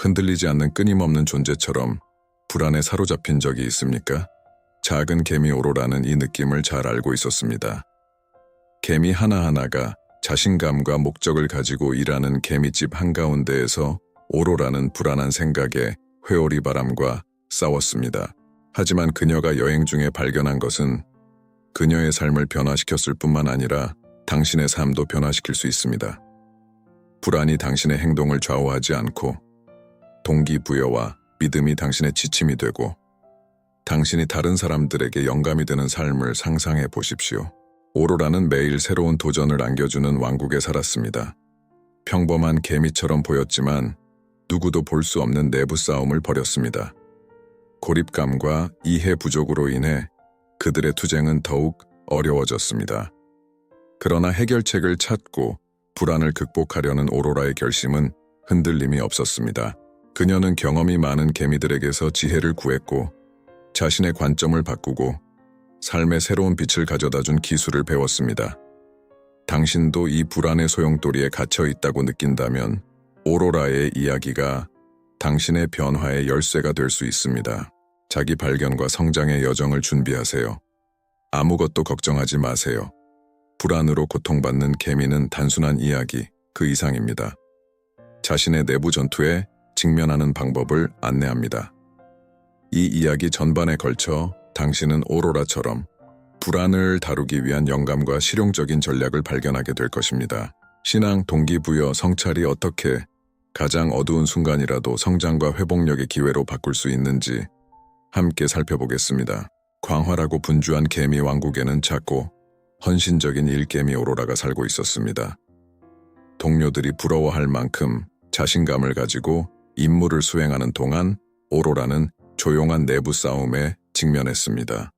흔들리지 않는 끊임없는 존재처럼 불안에 사로잡힌 적이 있습니까? 작은 개미 오로라는 이 느낌을 잘 알고 있었습니다. 개미 하나하나가 자신감과 목적을 가지고 일하는 개미집 한가운데에서 오로라는 불안한 생각에 회오리 바람과 싸웠습니다. 하지만 그녀가 여행 중에 발견한 것은 그녀의 삶을 변화시켰을 뿐만 아니라 당신의 삶도 변화시킬 수 있습니다. 불안이 당신의 행동을 좌우하지 않고 동기부여와 믿음이 당신의 지침이 되고 당신이 다른 사람들에게 영감이 되는 삶을 상상해 보십시오. 오로라는 매일 새로운 도전을 안겨주는 왕국에 살았습니다. 평범한 개미처럼 보였지만 누구도 볼 수 없는 내부 싸움을 벌였습니다. 고립감과 이해 부족으로 인해 그들의 투쟁은 더욱 어려워졌습니다. 그러나 해결책을 찾고 불안을 극복하려는 오로라의 결심은 흔들림이 없었습니다. 그녀는 경험이 많은 개미들에게서 지혜를 구했고 자신의 관점을 바꾸고 삶의 새로운 빛을 가져다 준 기술을 배웠습니다. 당신도 이 불안의 소용돌이에 갇혀 있다고 느낀다면 오로라의 이야기가 당신의 변화의 열쇠가 될 수 있습니다. 자기 발견과 성장의 여정을 준비하세요. 아무것도 걱정하지 마세요. 불안으로 고통받는 개미는 단순한 이야기, 그 이상입니다. 자신의 내부 전투에 직면하는 방법을 안내합니다. 이 이야기 전반에 걸쳐 당신은 오로라처럼 불안을 다루기 위한 영감과 실용적인 전략을 발견하게 될 것입니다. 신앙, 동기부여, 성찰이 어떻게 가장 어두운 순간이라도 성장과 회복력의 기회로 바꿀 수 있는지 함께 살펴보겠습니다. 광활하고 분주한 개미 왕국에는 작고 헌신적인 일개미 오로라가 살고 있었습니다. 동료들이 부러워할 만큼 자신감을 가지고 임무를 수행하는 동안 오로라는 조용한 내부 싸움에 직면했습니다.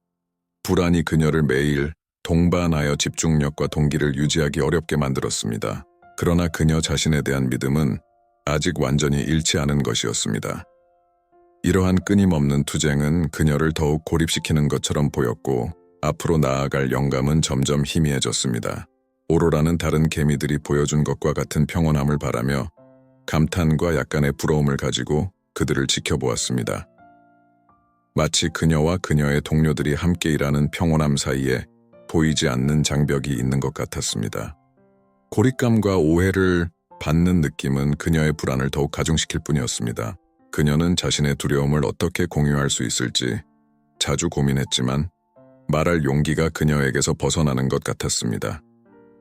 불안이 그녀를 매일 동반하여 집중력과 동기를 유지하기 어렵게 만들었습니다. 그러나 그녀 자신에 대한 믿음은 아직 완전히 잃지 않은 것이었습니다. 이러한 끊임없는 투쟁은 그녀를 더욱 고립시키는 것처럼 보였고 앞으로 나아갈 영감은 점점 희미해졌습니다. 오로라는 다른 개미들이 보여준 것과 같은 평온함을 바라며 감탄과 약간의 부러움을 가지고 그들을 지켜보았습니다. 마치 그녀와 그녀의 동료들이 함께 일하는 평온함 사이에 보이지 않는 장벽이 있는 것 같았습니다. 고립감과 오해를 받는 느낌은 그녀의 불안을 더욱 가중시킬 뿐이었습니다. 그녀는 자신의 두려움을 어떻게 공유할 수 있을지 자주 고민했지만 말할 용기가 그녀에게서 벗어나는 것 같았습니다.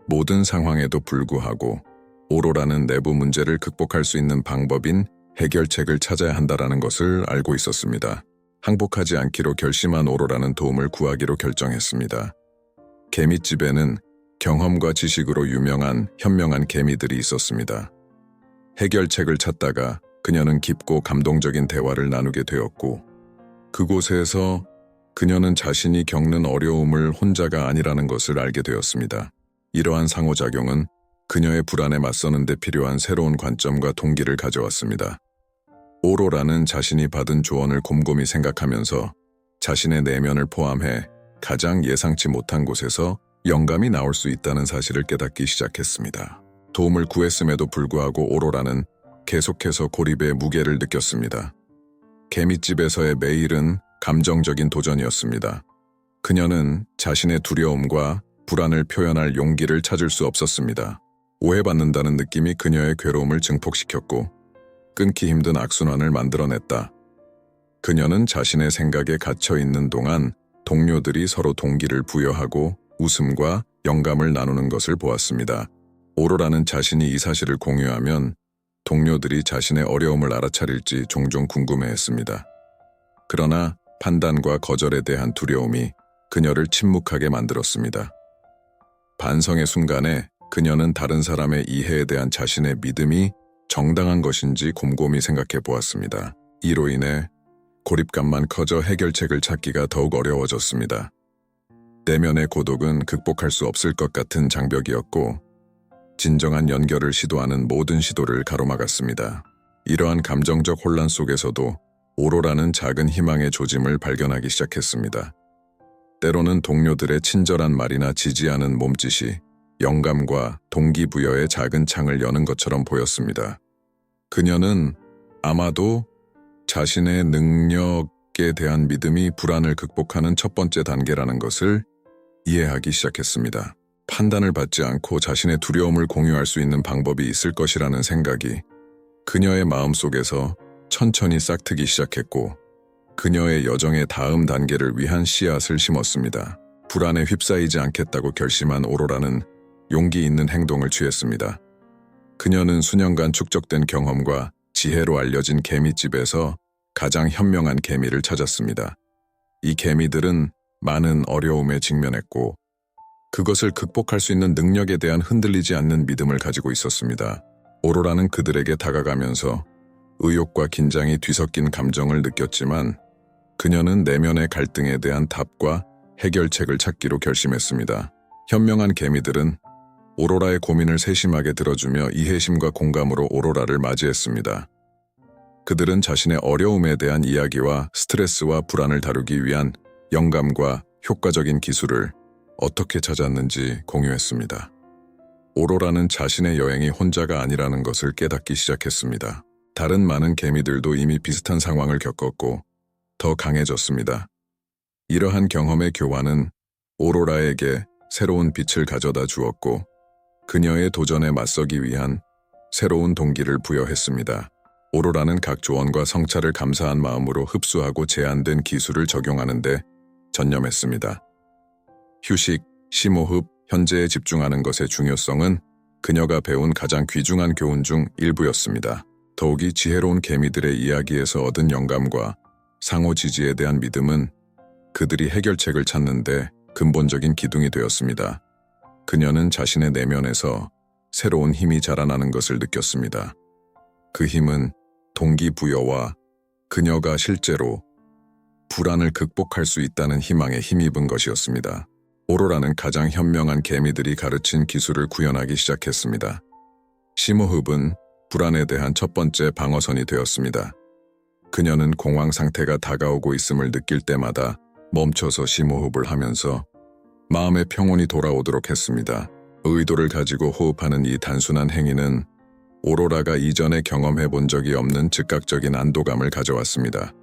모든 상황에도 불구하고 오로라는 내부 문제를 극복할 수 있는 방법인 해결책을 찾아야 한다라는 것을 알고 있었습니다. 항복하지 않기로 결심한 오로라는 도움을 구하기로 결정했습니다. 개미집에는 경험과 지식으로 유명한 현명한 개미들이 있었습니다. 해결책을 찾다가 그녀는 깊고 감동적인 대화를 나누게 되었고 그곳에서 그녀는 자신이 겪는 어려움을 혼자가 아니라는 것을 알게 되었습니다. 이러한 상호작용은 그녀의 불안에 맞서는 데 필요한 새로운 관점과 동기를 가져왔습니다. 오로라는 자신이 받은 조언을 곰곰이 생각하면서 자신의 내면을 포함해 가장 예상치 못한 곳에서 영감이 나올 수 있다는 사실을 깨닫기 시작했습니다. 도움을 구했음에도 불구하고 오로라는 계속해서 고립의 무게를 느꼈습니다. 개미집에서의 매일은 감정적인 도전이었습니다. 그녀는 자신의 두려움과 불안을 표현할 용기를 찾을 수 없었습니다. 오해받는다는 느낌이 그녀의 괴로움을 증폭시켰고 끊기 힘든 악순환을 만들어냈다. 그녀는 자신의 생각에 갇혀 있는 동안 동료들이 서로 동기를 부여하고 웃음과 영감을 나누는 것을 보았습니다. 오로라는 자신이 이 사실을 공유하면 동료들이 자신의 어려움을 알아차릴지 종종 궁금해했습니다. 그러나 판단과 거절에 대한 두려움이 그녀를 침묵하게 만들었습니다. 반성의 순간에 그녀는 다른 사람의 이해에 대한 자신의 믿음이 정당한 것인지 곰곰이 생각해 보았습니다. 이로 인해 고립감만 커져 해결책을 찾기가 더욱 어려워졌습니다. 내면의 고독은 극복할 수 없을 것 같은 장벽이었고 진정한 연결을 시도하는 모든 시도를 가로막았습니다. 이러한 감정적 혼란 속에서도 오로라는 작은 희망의 조짐을 발견하기 시작했습니다. 때로는 동료들의 친절한 말이나 지지하는 몸짓이 영감과 동기부여의 작은 창을 여는 것처럼 보였습니다. 그녀는 아마도 자신의 능력에 대한 믿음이 불안을 극복하는 첫 번째 단계라는 것을 이해하기 시작했습니다. 판단을 받지 않고 자신의 두려움을 공유할 수 있는 방법이 있을 것이라는 생각이 그녀의 마음 속에서 천천히 싹트기 시작했고 그녀의 여정의 다음 단계를 위한 씨앗을 심었습니다. 불안에 휩싸이지 않겠다고 결심한 오로라는 용기 있는 행동을 취했습니다. 그녀는 수년간 축적된 경험과 지혜로 알려진 개미집에서 가장 현명한 개미를 찾았습니다. 이 개미들은 많은 어려움에 직면했고 그것을 극복할 수 있는 능력에 대한 흔들리지 않는 믿음을 가지고 있었습니다. 오로라는 그들에게 다가가면서 의욕과 긴장이 뒤섞인 감정을 느꼈지만 그녀는 내면의 갈등에 대한 답과 해결책을 찾기로 결심했습니다. 현명한 개미들은 오로라의 고민을 세심하게 들어주며 이해심과 공감으로 오로라를 맞이했습니다. 그들은 자신의 어려움에 대한 이야기와 스트레스와 불안을 다루기 위한 영감과 효과적인 기술을 어떻게 찾았는지 공유했습니다. 오로라는 자신의 여행이 혼자가 아니라는 것을 깨닫기 시작했습니다. 다른 많은 개미들도 이미 비슷한 상황을 겪었고 더 강해졌습니다. 이러한 경험의 교환은 오로라에게 새로운 빛을 가져다 주었고 그녀의 도전에 맞서기 위한 새로운 동기를 부여했습니다. 오로라는 각 조언과 성찰을 감사한 마음으로 흡수하고 제한된 기술을 적용하는데 전념했습니다. 휴식, 심호흡, 현재에 집중하는 것의 중요성은 그녀가 배운 가장 귀중한 교훈 중 일부였습니다. 더욱이 지혜로운 개미들의 이야기에서 얻은 영감과 상호 지지에 대한 믿음은 그들이 해결책을 찾는데 근본적인 기둥이 되었습니다. 그녀는 자신의 내면에서 새로운 힘이 자라나는 것을 느꼈습니다. 그 힘은 동기부여와 그녀가 실제로 불안을 극복할 수 있다는 희망에 힘입은 것이었습니다. 오로라는 가장 현명한 개미들이 가르친 기술을 구현하기 시작했습니다. 심호흡은 불안에 대한 첫 번째 방어선이 되었습니다. 그녀는 공황 상태가 다가오고 있음을 느낄 때마다 멈춰서 심호흡을 하면서 마음의 평온이 돌아오도록 했습니다. 의도를 가지고 호흡하는 이 단순한 행위는 오로라가 이전에 경험해 본 적이 없는 즉각적인 안도감을 가져왔습니다.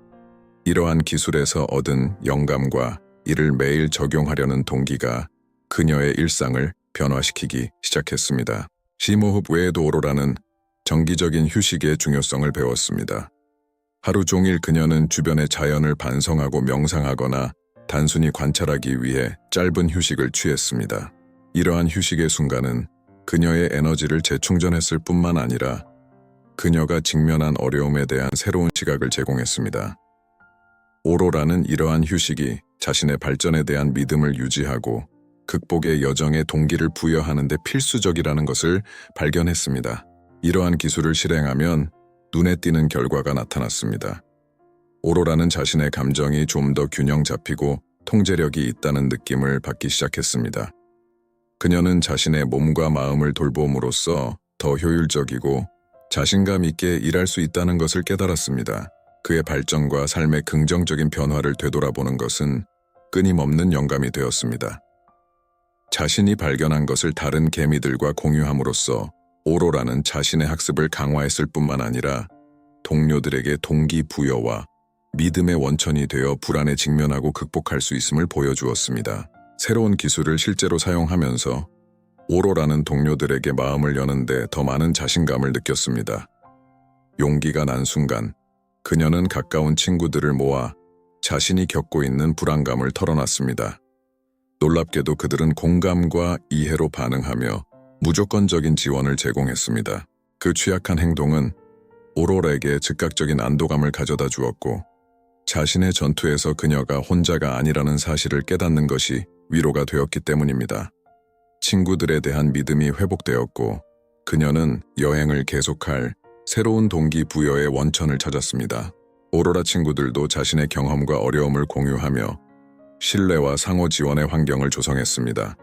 이러한 기술에서 얻은 영감과 이를 매일 적용하려는 동기가 그녀의 일상을 변화시키기 시작했습니다. 심호흡 외에도 오로라는 정기적인 휴식의 중요성을 배웠습니다. 하루 종일 그녀는 주변의 자연을 반성하고 명상하거나 단순히 관찰하기 위해 짧은 휴식을 취했습니다. 이러한 휴식의 순간은 그녀의 에너지를 재충전했을 뿐만 아니라 그녀가 직면한 어려움에 대한 새로운 시각을 제공했습니다. 오로라는 이러한 휴식이 자신의 발전에 대한 믿음을 유지하고 극복의 여정에 동기를 부여하는 데 필수적이라는 것을 발견했습니다. 이러한 기술을 실행하면 눈에 띄는 결과가 나타났습니다. 오로라는 자신의 감정이 좀 더 균형 잡히고 통제력이 있다는 느낌을 받기 시작했습니다. 그녀는 자신의 몸과 마음을 돌봄으로써 더 효율적이고 자신감 있게 일할 수 있다는 것을 깨달았습니다. 그의 발전과 삶의 긍정적인 변화를 되돌아보는 것은 끊임없는 영감이 되었습니다. 자신이 발견한 것을 다른 개미들과 공유함으로써 오로라는 자신의 학습을 강화했을 뿐만 아니라 동료들에게 동기부여와 믿음의 원천이 되어 불안에 직면하고 극복할 수 있음을 보여주었습니다. 새로운 기술을 실제로 사용하면서 오로라는 동료들에게 마음을 여는데 더 많은 자신감을 느꼈습니다. 용기가 난 순간 그녀는 가까운 친구들을 모아 자신이 겪고 있는 불안감을 털어놨습니다. 놀랍게도 그들은 공감과 이해로 반응하며 무조건적인 지원을 제공했습니다. 그 취약한 행동은 오롤에게 즉각적인 안도감을 가져다 주었고 자신의 전투에서 그녀가 혼자가 아니라는 사실을 깨닫는 것이 위로가 되었기 때문입니다. 친구들에 대한 믿음이 회복되었고 그녀는 여행을 계속할 새로운 동기부여의 원천을 찾았습니다. 오로라 친구들도 자신의 경험과 어려움을 공유하며 신뢰와 상호 지원의 환경을 조성했습니다.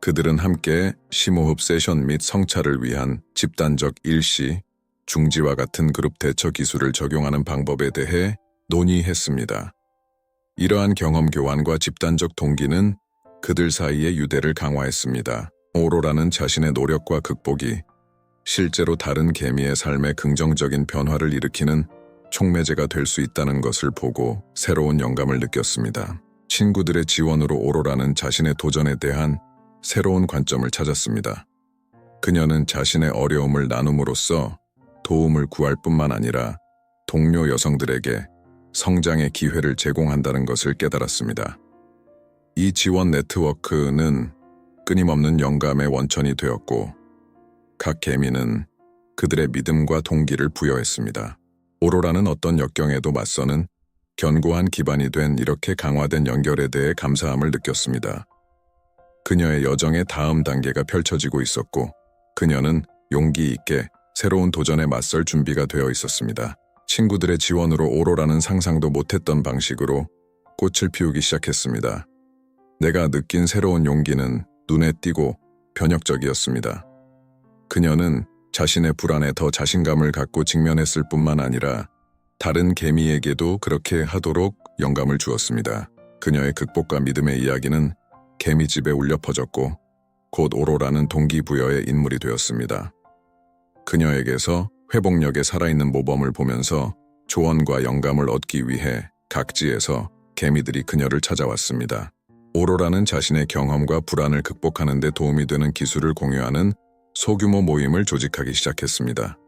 그들은 함께 심호흡 세션 및 성찰을 위한 집단적 일시, 중지와 같은 그룹 대처 기술을 적용하는 방법에 대해 논의했습니다. 이러한 경험 교환과 집단적 동기는 그들 사이의 유대를 강화했습니다. 오로라는 자신의 노력과 극복이 실제로 다른 개미의 삶에 긍정적인 변화를 일으키는 촉매제가 될 수 있다는 것을 보고 새로운 영감을 느꼈습니다. 친구들의 지원으로 오로라는 자신의 도전에 대한 새로운 관점을 찾았습니다. 그녀는 자신의 어려움을 나눔으로써 도움을 구할 뿐만 아니라 동료 여성들에게 성장의 기회를 제공한다는 것을 깨달았습니다. 이 지원 네트워크는 끊임없는 영감의 원천이 되었고 각 개미는 그들의 믿음과 동기를 부여했습니다. 오로라는 어떤 역경에도 맞서는 견고한 기반이 된 이렇게 강화된 연결에 대해 감사함을 느꼈습니다. 그녀의 여정의 다음 단계가 펼쳐지고 있었고 그녀는 용기 있게 새로운 도전에 맞설 준비가 되어 있었습니다. 친구들의 지원으로 오로라는 상상도 못했던 방식으로 꽃을 피우기 시작했습니다. 내가 느낀 새로운 용기는 눈에 띄고 변혁적이었습니다. 그녀는 자신의 불안에 더 자신감을 갖고 직면했을 뿐만 아니라 다른 개미에게도 그렇게 하도록 영감을 주었습니다. 그녀의 극복과 믿음의 이야기는 개미집에 울려 퍼졌고 곧 오로라는 동기부여의 인물이 되었습니다. 그녀에게서 회복력에 살아있는 모범을 보면서 조언과 영감을 얻기 위해 각지에서 개미들이 그녀를 찾아왔습니다. 오로라는 자신의 경험과 불안을 극복하는 데 도움이 되는 기술을 공유하는 소규모 모임을 조직하기 시작했습니다.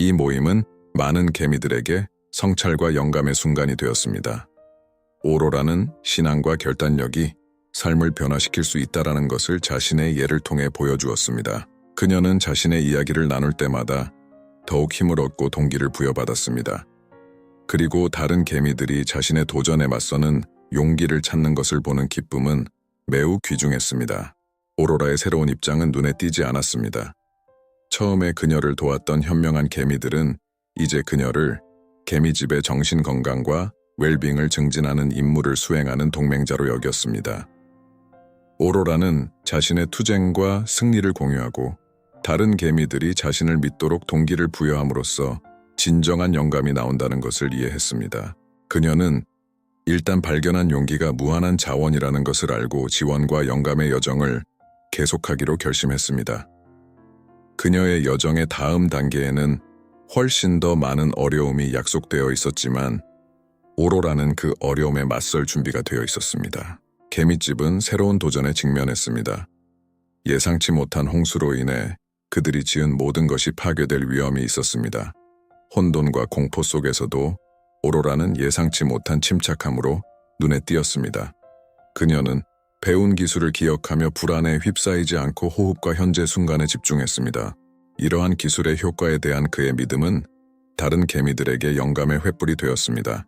이 모임은 많은 개미들에게 성찰과 영감의 순간이 되었습니다. 오로라는 신앙과 결단력이 삶을 변화시킬 수 있다라는 것을 자신의 예를 통해 보여주었습니다. 그녀는 자신의 이야기를 나눌 때마다 더욱 힘을 얻고 동기를 부여받았습니다. 그리고 다른 개미들이 자신의 도전에 맞서는 용기를 찾는 것을 보는 기쁨은 매우 귀중했습니다. 오로라의 새로운 입장은 눈에 띄지 않았습니다. 처음에 그녀를 도왔던 현명한 개미들은 이제 그녀를 개미집의 정신 건강과 웰빙을 증진하는 임무를 수행하는 동맹자로 여겼습니다. 오로라는 자신의 투쟁과 승리를 공유하고 다른 개미들이 자신을 믿도록 동기를 부여함으로써 진정한 영감이 나온다는 것을 이해했습니다. 그녀는 일단 발견한 용기가 무한한 자원이라는 것을 알고 지원과 영감의 여정을 계속하기로 결심했습니다. 그녀의 여정의 다음 단계에는 훨씬 더 많은 어려움이 약속되어 있었지만 오로라는 그 어려움에 맞설 준비가 되어 있었습니다. 개미집은 새로운 도전에 직면했습니다. 예상치 못한 홍수로 인해 그들이 지은 모든 것이 파괴될 위험이 있었습니다. 혼돈과 공포 속에서도 오로라는 예상치 못한 침착함으로 눈에 띄었습니다. 그녀는 배운 기술을 기억하며 불안에 휩싸이지 않고 호흡과 현재 순간에 집중했습니다. 이러한 기술의 효과에 대한 그의 믿음은 다른 개미들에게 영감의 횃불이 되었습니다.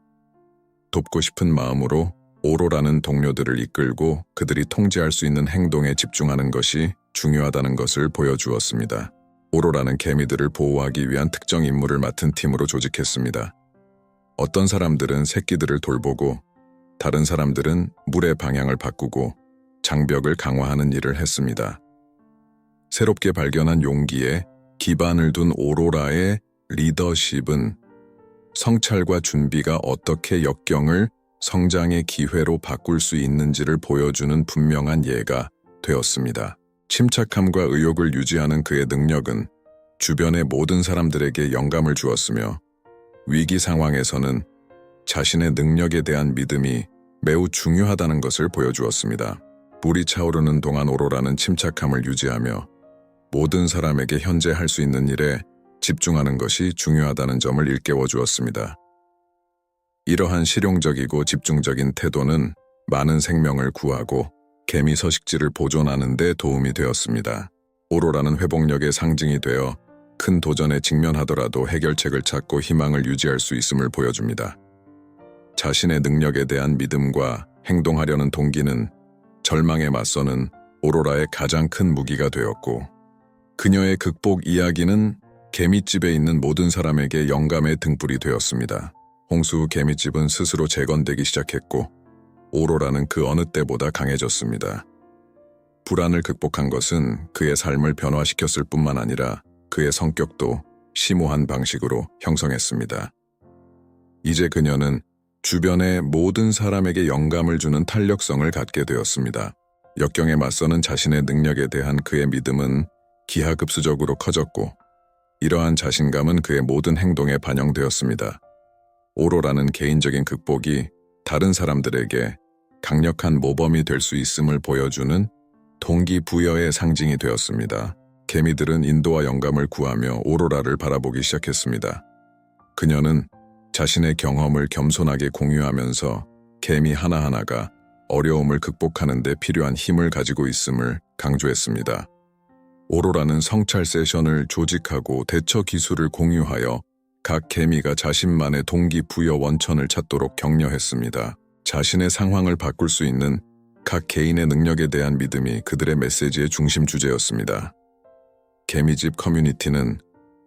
돕고 싶은 마음으로 오로라는 동료들을 이끌고 그들이 통제할 수 있는 행동에 집중하는 것이 중요하다는 것을 보여주었습니다. 오로라는 개미들을 보호하기 위한 특정 임무를 맡은 팀으로 조직했습니다. 어떤 사람들은 새끼들을 돌보고 다른 사람들은 물의 방향을 바꾸고 장벽을 강화하는 일을 했습니다. 새롭게 발견한 용기에 기반을 둔 오로라의 리더십은 성찰과 준비가 어떻게 역경을 성장의 기회로 바꿀 수 있는지를 보여주는 분명한 예가 되었습니다. 침착함과 의욕을 유지하는 그의 능력은 주변의 모든 사람들에게 영감을 주었으며 위기 상황에서는 자신의 능력에 대한 믿음이 매우 중요하다는 것을 보여주었습니다. 불이 차오르는 동안 오로라는 침착함을 유지하며 모든 사람에게 현재 할 수 있는 일에 집중하는 것이 중요하다는 점을 일깨워 주었습니다. 이러한 실용적이고 집중적인 태도는 많은 생명을 구하고 개미 서식지를 보존하는 데 도움이 되었습니다. 오로라는 회복력의 상징이 되어 큰 도전에 직면하더라도 해결책을 찾고 희망을 유지할 수 있음을 보여줍니다. 자신의 능력에 대한 믿음과 행동하려는 동기는 절망에 맞서는 오로라의 가장 큰 무기가 되었고 그녀의 극복 이야기는 개미집에 있는 모든 사람에게 영감의 등불이 되었습니다. 홍수 후 개미집은 스스로 재건되기 시작했고 오로라는 그 어느 때보다 강해졌습니다. 불안을 극복한 것은 그의 삶을 변화시켰을 뿐만 아니라 그의 성격도 심오한 방식으로 형성했습니다. 이제 그녀는 주변의 모든 사람에게 영감을 주는 탄력성을 갖게 되었습니다. 역경에 맞서는 자신의 능력에 대한 그의 믿음은 기하급수적으로 커졌고 이러한 자신감은 그의 모든 행동에 반영되었습니다. 오로라는 개인적인 극복이 다른 사람들에게 강력한 모범이 될 수 있음을 보여주는 동기부여의 상징이 되었습니다. 개미들은 인도와 영감을 구하며 오로라를 바라보기 시작했습니다. 그녀는 자신의 경험을 겸손하게 공유하면서 개미 하나하나가 어려움을 극복하는 데 필요한 힘을 가지고 있음을 강조했습니다. 오로라는 성찰 세션을 조직하고 대처 기술을 공유하여 각 개미가 자신만의 동기부여 원천을 찾도록 격려했습니다. 자신의 상황을 바꿀 수 있는 각 개인의 능력에 대한 믿음이 그들의 메시지의 중심 주제였습니다. 개미집 커뮤니티는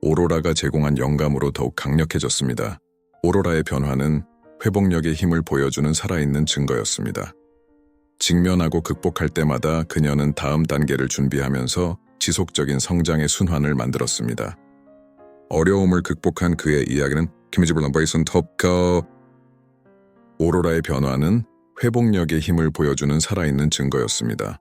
오로라가 제공한 영감으로 더욱 강력해졌습니다. 오로라의 변화는 회복력의 힘을 보여주는 살아있는 증거였습니다. 직면하고 극복할 때마다 그녀는 다음 단계를 준비하면서 지속적인 성장의 순환을 만들었습니다. 어려움을 극복한 그의 이야기는 김희집을 넘버이선 톱커 오로라의 변화는 회복력의 힘을 보여주는 살아있는 증거였습니다.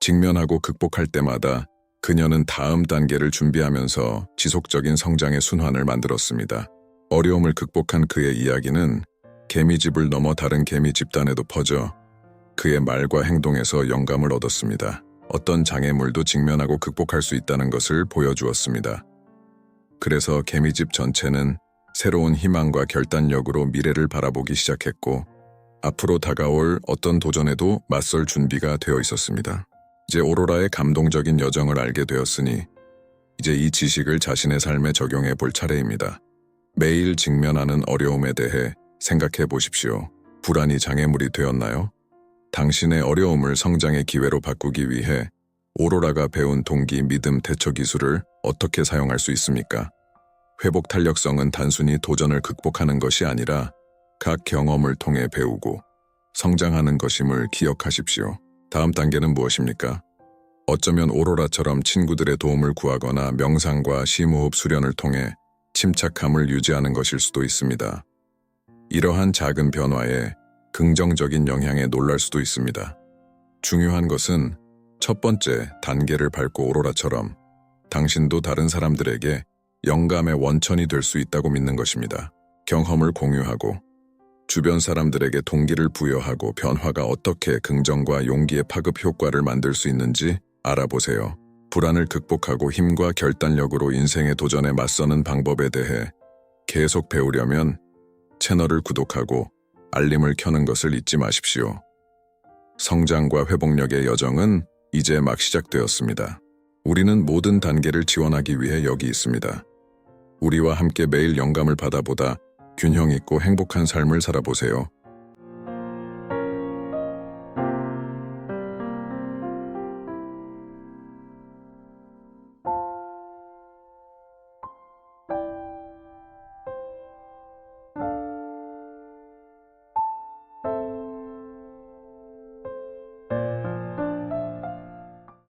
직면하고 극복할 때마다 그녀는 다음 단계를 준비하면서 지속적인 성장의 순환을 만들었습니다. 어려움을 극복한 그의 이야기는 개미집을 넘어 다른 개미 집단에도 퍼져 그의 말과 행동에서 영감을 얻었습니다. 어떤 장애물도 직면하고 극복할 수 있다는 것을 보여주었습니다. 그래서 개미집 전체는 새로운 희망과 결단력으로 미래를 바라보기 시작했고 앞으로 다가올 어떤 도전에도 맞설 준비가 되어 있었습니다. 이제 오로라의 감동적인 여정을 알게 되었으니 이제 이 지식을 자신의 삶에 적용해 볼 차례입니다. 매일 직면하는 어려움에 대해 생각해 보십시오. 불안이 장애물이 되었나요? 당신의 어려움을 성장의 기회로 바꾸기 위해 오로라가 배운 동기, 믿음, 대처 기술을 어떻게 사용할 수 있습니까? 회복 탄력성은 단순히 도전을 극복하는 것이 아니라 각 경험을 통해 배우고 성장하는 것임을 기억하십시오. 다음 단계는 무엇입니까? 어쩌면 오로라처럼 친구들의 도움을 구하거나 명상과 심호흡 수련을 통해 침착함을 유지하는 것일 수도 있습니다. 이러한 작은 변화에 긍정적인 영향에 놀랄 수도 있습니다. 중요한 것은 첫 번째 단계를 밟고 오로라처럼 당신도 다른 사람들에게 영감의 원천이 될 수 있다고 믿는 것입니다. 경험을 공유하고 주변 사람들에게 동기를 부여하고 변화가 어떻게 긍정과 용기의 파급 효과를 만들 수 있는지 알아보세요. 불안을 극복하고 힘과 결단력으로 인생의 도전에 맞서는 방법에 대해 계속 배우려면 채널을 구독하고 알림을 켜는 것을 잊지 마십시오. 성장과 회복력의 여정은 이제 막 시작되었습니다. 우리는 모든 단계를 지원하기 위해 여기 있습니다. 우리와 함께 매일 영감을 받아보다 균형 있고 행복한 삶을 살아보세요.